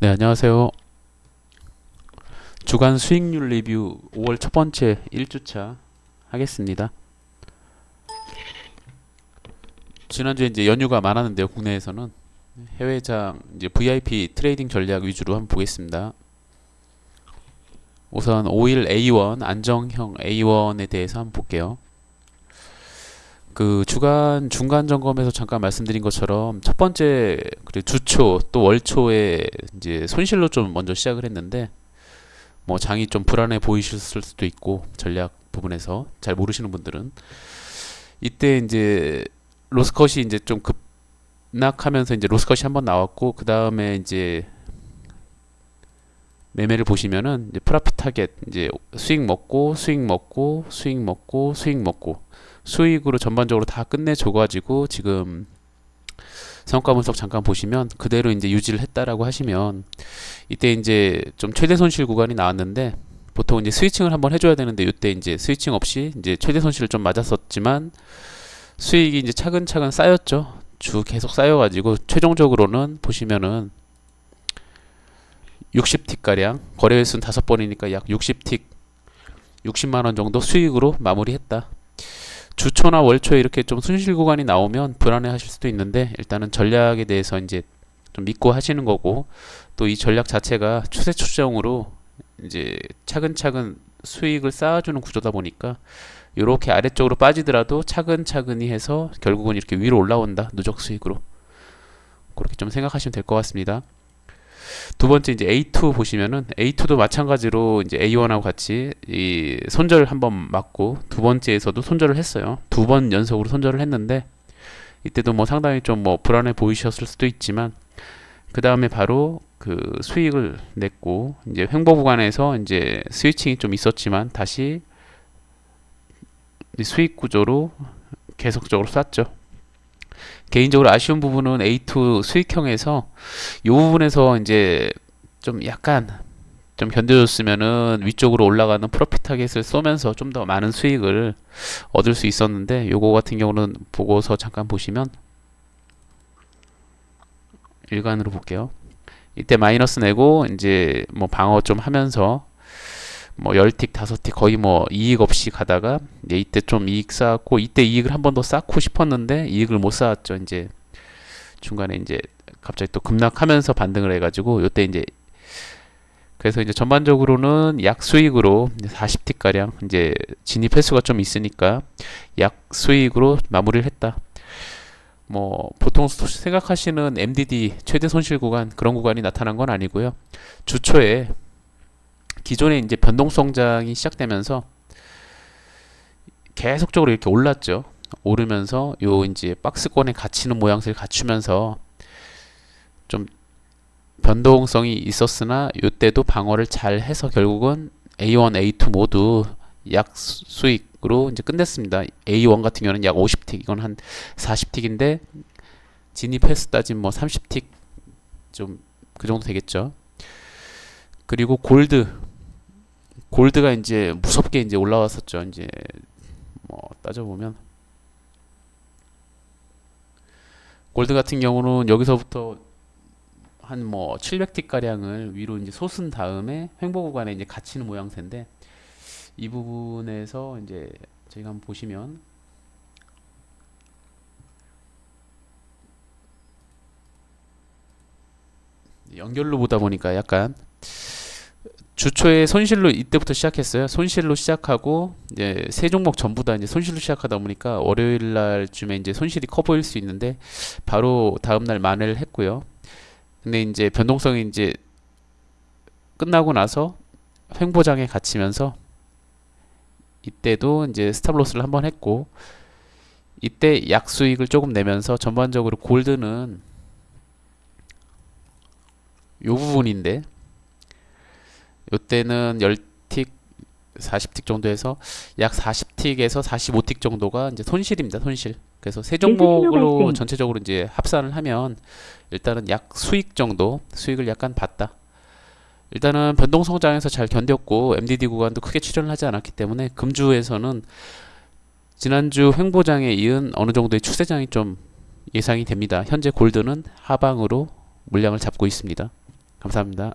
네, 안녕하세요. 주간 수익률 리뷰 5월 첫 번째 1주차 하겠습니다. 지난주에 이제 연휴가 많았는데요, 국내에서는 해외장 이제 VIP 트레이딩 전략 위주로 한번 보겠습니다. 우선 5일 A1 안정형 A1에 대해서 한번 볼게요. 그 주간 중간 점검에서 잠깐 말씀드린 것처럼 첫 번째 그리고 주초 또 월초에 이제 손실로 좀 먼저 시작을 했는데 뭐 장이 좀 불안해 보이셨을 수도 있고 전략 부분에서 잘 모르시는 분들은 이때 이제 로스컷이 이제 좀 급락하면서 이제 로스컷이 한번 나왔고 그 다음에 이제 매매를 보시면은 이제 프라핏 타겟 이제 수익 먹고 수익 먹고 수익 먹고 수익 먹고 수익으로 전반적으로 다 끝내줘 가지고 지금 성과 분석 잠깐 보시면 그대로 이제 유지를 했다라고 하시면 이때 이제 좀 최대 손실 구간이 나왔는데 보통 이제 스위칭을 한번 해줘야 되는데 이때 이제 스위칭 없이 이제 최대 손실을 좀 맞았었지만 수익이 이제 차근차근 쌓였죠. 주 계속 쌓여가지고 최종적으로는 보시면은 60틱 가량 거래 횟수는 다섯 번이니까 약 60틱 60만 원 정도 수익으로 마무리했다. 주초나 월초에 이렇게 좀 손실 구간이 나오면 불안해 하실 수도 있는데 일단은 전략에 대해서 이제 좀 믿고 하시는 거고 또 이 전략 자체가 추세 추정으로 이제 차근차근 수익을 쌓아주는 구조다 보니까 이렇게 아래쪽으로 빠지더라도 차근차근히 해서 결국은 이렇게 위로 올라온다 누적 수익으로 그렇게 좀 생각하시면 될 것 같습니다. 두 번째 이제 A2 보시면은 A2도 마찬가지로 이제 A1하고 같이 이 손절 한번 맞고 두 번째에서도 손절을 했어요. 두 번 연속으로 손절을 했는데 이때도 뭐 상당히 좀 뭐 불안해 보이셨을 수도 있지만 그 다음에 바로 그 수익을 냈고 이제 횡보 구간에서 이제 스위칭이 좀 있었지만 다시 이 수익 구조로 계속적으로 쐈죠. 개인적으로 아쉬운 부분은 A2 수익형에서 이 부분에서 이제 좀 약간 좀 견뎌줬으면은 위쪽으로 올라가는 프로핏 타겟을 쏘면서 좀 더 많은 수익을 얻을 수 있었는데 요거 같은 경우는 보고서 잠깐 보시면 일관으로 볼게요. 이때 마이너스 내고 이제 뭐 방어 좀 하면서 뭐 10틱, 5틱 거의 뭐 이익 없이 가다가 이때 좀 이익 쌓았고 이때 이익을 한 번 더 쌓고 싶었는데 이익을 못 쌓았죠. 이제 중간에 이제 갑자기 또 급락하면서 반등을 해가지고 요때 이제 그래서 이제 전반적으로는 약 수익으로 40틱 가량 이제 진입 횟수가 좀 있으니까 약 수익으로 마무리를 했다. 뭐 보통 생각하시는 MDD 최대 손실 구간 그런 구간이 나타난 건 아니고요. 주초에 기존에 이제 변동 성장이 시작되면서 계속적으로 이렇게 올랐죠. 오르면서 요 이제 박스권에 갇히는 모양새를 갖추면서 좀 변동성이 있었으나 요때도 방어를 잘 해서 결국은 A1, A2 모두 약 수익으로 이제 끝냈습니다. A1 같은 경우는 약 50틱, 이건 한 40틱인데 진입 횟수 따지면 뭐 30틱 좀 그 정도 되겠죠. 그리고 골드 골드가 이제 무섭게 이제 올라왔었죠. 이제 뭐 따져보면 골드 같은 경우는 여기서부터 한 뭐 700틱 가량을 위로 이제 솟은 다음에 횡보 구간에 이제 갇히는 모양새인데 이 부분에서 이제 저희가 한번 보시면 연결로 보다 보니까 약간 주초에 손실로 이때부터 시작했어요. 손실로 시작하고 이제 세 종목 전부 다 이제 손실로 시작하다 보니까 월요일 날쯤에 이제 손실이 커 보일 수 있는데 바로 다음 날 만회를 했고요. 근데 이제 변동성이 이제 끝나고 나서 횡보장에 갇히면서 이때도 이제 스탑로스를 한번 했고 이때 약수익을 조금 내면서 전반적으로 골드는 요 부분인데 요때는 10틱 40틱 정도 해서 약 40틱에서 45틱 정도가 이제 손실입니다. 손실. 그래서 세 종목으로. 전체적으로 이제 합산을 하면 일단은 약 수익 정도 수익을 약간 봤다. 일단은 변동 성장에서 잘 견뎠고 MDD 구간도 크게 출현을 하지 않았기 때문에 금주에서는 지난주 횡보장에 이은 어느 정도의 추세장이 좀 예상이 됩니다. 현재 골드는 하방으로 물량을 잡고 있습니다. 감사합니다.